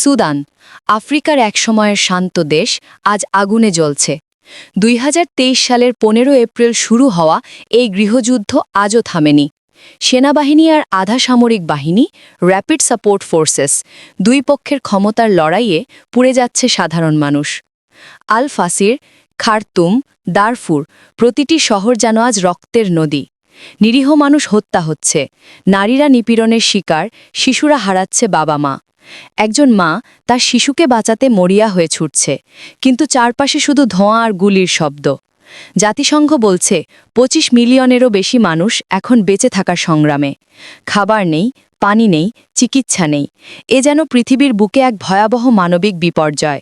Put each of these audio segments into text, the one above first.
Sudan, আফ্রিকার এক সময়ের শান্ত দেশ, আজ আগুনে জ্বলছে। দুই হাজার তেইশ সালের পনেরো এপ্রিল শুরু হওয়া এই গৃহযুদ্ধ আজও থামেনি। সেনাবাহিনী আর আধা সামরিক বাহিনী, র্যাপিড সাপোর্ট ফোর্সেস, দুই পক্ষের ক্ষমতার লড়াইয়ে পুড়ে যাচ্ছে সাধারণ মানুষ। আল ফাসির খার্তুম, দারফুর প্রতিটি শহর যেন আজ রক্তের নদী। নিরীহ মানুষ হত্যা হচ্ছে। নারীরা নিপীড়নের শিকার, শিশুরা হারাচ্ছে বাবা মা একজন মা তার শিশুকে বাঁচাতে মরিয়া হয়ে ছুটছে, কিন্তু চারপাশে শুধু ধোঁয়া আর গুলির শব্দ। জাতিসংঘ বলছে ২৫ মিলিয়নেরও বেশি মানুষ এখন বেঁচে থাকার সংগ্রামে। খাবার নেই, পানি নেই, চিকিৎসা নেই। এ যেন পৃথিবীর বুকে এক ভয়াবহ মানবিক বিপর্যয়।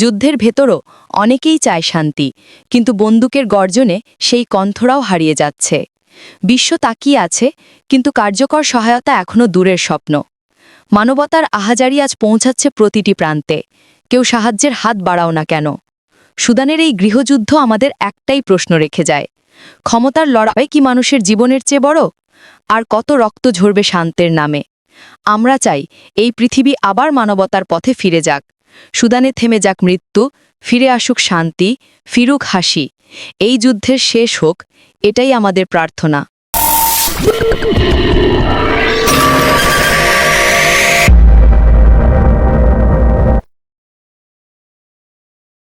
যুদ্ধের ভেতরও অনেকেই চায় শান্তি, কিন্তু বন্দুকের গর্জনে সেই কণ্ঠরাও হারিয়ে যাচ্ছে। বিশ্ব তাকিয়ে আছে, কিন্তু কার্যকর সহায়তা এখনও দূরের স্বপ্ন। মানবতার আহাজারি আজ পৌঁছাচ্ছে প্রতিটি প্রান্তে। কেউ সাহায্যের হাত বাড়াও না কেন? সুদানের এই গৃহযুদ্ধ আমাদের একটাই প্রশ্ন রেখে যায়। ক্ষমতার লড়াই কি মানুষের জীবনের চেয়ে বড়? আর কত রক্ত ঝরবে শান্তের নামে? আমরা চাই এই পৃথিবী আবার মানবতার পথে ফিরে যাক। সুদানে থেমে যাক মৃত্যু, ফিরে আসুক শান্তি, ফিরুক হাসি। এই যুদ্ধের শেষ হোক, এটাই আমাদের প্রার্থনা।